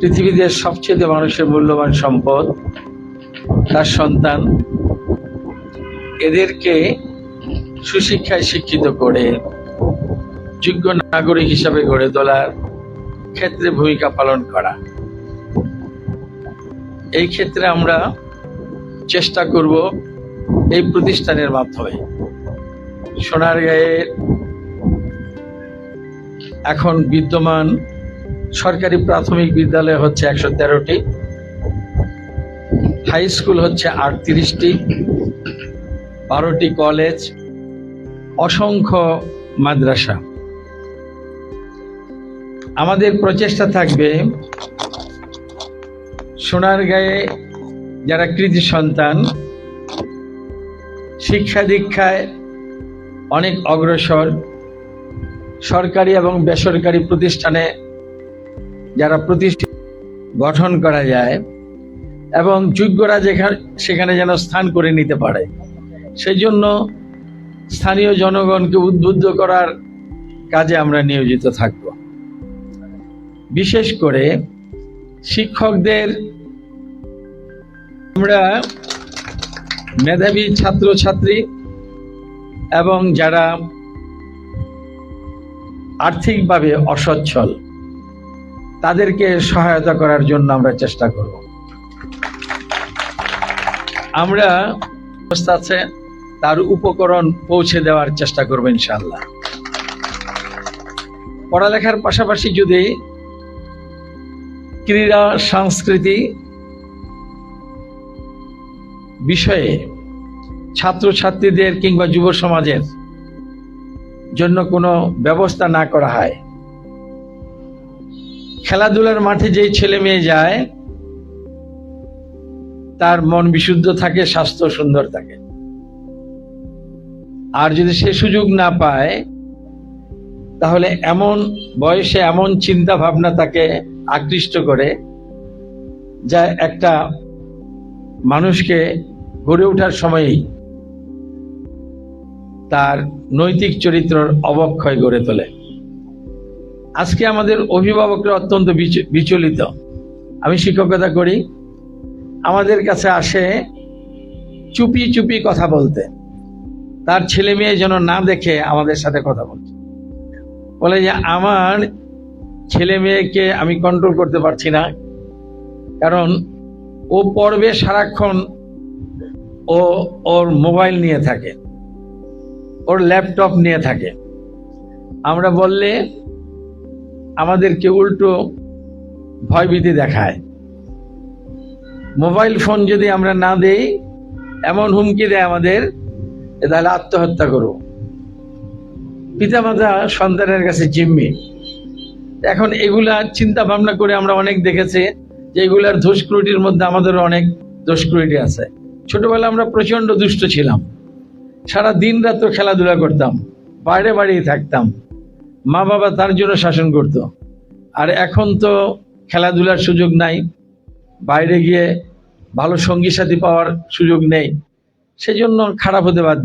পৃথিবীতে সবচেয়ে মানুষের মূল্যবান সম্পদ তার সন্তান। এদেরকে সুশিক্ষায় শিক্ষিত করে, যোগ্য নাগরিক হিসাবে গড়ে তোলার ক্ষেত্রে ভূমিকা পালন করা। এই ক্ষেত্রে আমরা চেষ্টা করব এই প্রতিষ্ঠানের মাধ্যমে। সোনার সোনারগাঁয়ের এখন বিদ্যমান সরকারি প্রাথমিক বিদ্যালয় হচ্ছে একশো তেরোটি, হাই স্কুল হচ্ছে আটত্রিশটি, বারোটি কলেজ, অসংখ্য মাদ্রাসা। আমাদের প্রচেষ্টা থাকবে সোনার সোনারগাঁয়ে যারা কৃতি সন্তান, শিক্ষা দীক্ষায় অনেক অগ্রসর, সরকারি এবং বেসরকারি প্রতিষ্ঠানে যারা প্রতিষ্ঠান গঠন করা যায় এবং যোগ্যরা যেখানে সেখানে যেন স্থান করে নিতে পারে। সেই জন্য স্থানীয় জনগণকে উদ্বুদ্ধ করার কাজে আমরা নিয়োজিত থাকব। বিশেষ করে শিক্ষকদের আমরা মেধাবী ছাত্রছাত্রী এবং যারা আর্থিকভাবে অসচ্ছল তাদেরকে সহায়তা করার জন্য আমরা চেষ্টা করব। আমরা আছে, তার উপকরণ পৌঁছে দেওয়ার চেষ্টা করব ইনশাআল্লাহ। পড়ালেখার পাশাপাশি যদি ক্রীড়া, সংস্কৃতি বিষয়ে ছাত্রছাত্রীদের কিংবা যুব সমাজের জন্য কোনো ব্যবস্থা না করা হয় খেলাধুলার মাঠে যেই ছেলে মেয়ে যায়, তার মন বিশুদ্ধ থাকে, স্বাস্থ্য সুন্দর থাকে। আর যদি সে সুযোগ না পায়, তাহলে এমন বয়সে এমন চিন্তা ভাবনা তাকে আকৃষ্ট করে, যা একটা মানুষকে গড়ে ওঠার সময়ই তার নৈতিক চরিত্রের অবক্ষয় গড়ে তোলে। আজকে আমাদের অভিভাবকরা অত্যন্ত বিচ- বিচলিত। আমি শিক্ষকতা করি, আমাদের কাছে আসে চুপি চুপি কথা বলতে। তার ছেলে মেয়ে যেন না দেখে আমাদের সাথে কথা বলছে বলে যে, আমার ছেলে মেয়েকে আমি কন্ট্রোল করতে পারছি না। কারণ ও পড়বে সারাক্ষণ ও ওর মোবাইল নিয়ে থাকে। ওর ল্যাপটপ নিয়ে থাকে। আমরা বললে আমাদেরকে উল্টো ভয়ভীতি দেখায়। মোবাইল ফোন যদি আমরা না দেই, এমন হুমকি দেয় আমাদের তাহলে আত্মহত্যা করব পিতামাতা, সন্তানের কাছে জিম্মি। এখন এগুলা চিন্তা ভাবনা করে আমরা অনেক দেখেছি যে এগুলার দোষক্রুটির মধ্যে আমাদের অনেক দোষক্রুটি আছে। ছোটবেলা আমরা প্রচণ্ড দুষ্ট ছিলাম। সারা দিন রাত খেলাধুলা করতাম, বাইরে বাড়িয়ে থাকতাম। মা বাবা তার জন্য শাসন করত। আর এখন তো খেলাধুলার সুযোগ নাই, বাইরে গিয়ে ভালো সঙ্গী সাথী পাওয়ার সুযোগ নেই, সেজন্য খারাপ হতে বাধ্য।